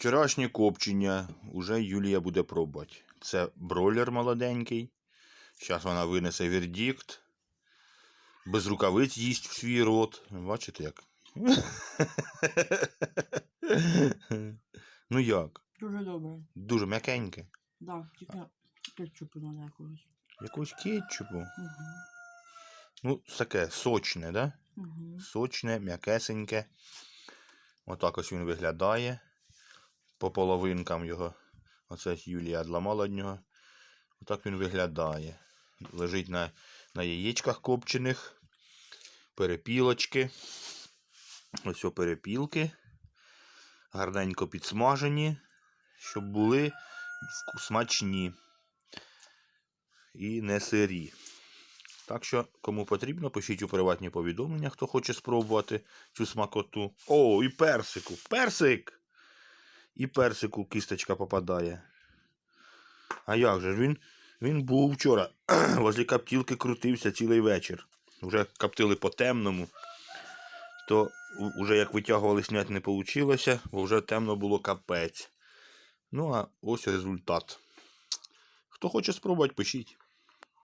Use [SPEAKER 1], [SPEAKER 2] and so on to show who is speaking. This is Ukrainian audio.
[SPEAKER 1] Вчорашнє копчення уже Юлія буде пробувати. Це бройлер молоденький. Зараз вона винесе вердикт. Без рукавиць їсть в свій рот. Бачите як? ну як?
[SPEAKER 2] Дуже добре.
[SPEAKER 1] Дуже м'якеньке.
[SPEAKER 2] Да, тільки кетчупу надо якогось.
[SPEAKER 1] Якогось кетчупу.
[SPEAKER 2] Угу.
[SPEAKER 1] Ну, таке сочне, да?
[SPEAKER 2] Угу.
[SPEAKER 1] Сочне, м'якесеньке. Отак ось він виглядає. По половинкам його. Оце Юлія відламала від нього. Отак він виглядає. Лежить на, на яєчках копчених. Перепілочки. Ось о перепілки. Гарненько підсмажені, щоб були смачні і не сирі. Так що, кому потрібно, пишіть у приватні повідомлення, хто хоче спробувати цю смакоту. О, і персику! Персик! І персику кісточка попадає. А як же ж він? Він був вчора. Возле каптілки крутився цілий вечір. Вже каптили по темному. То уже як витягували снять не вийшло, бо вже темно було капець. Ну, а ось результат. Хто хоче спробувати, пишіть.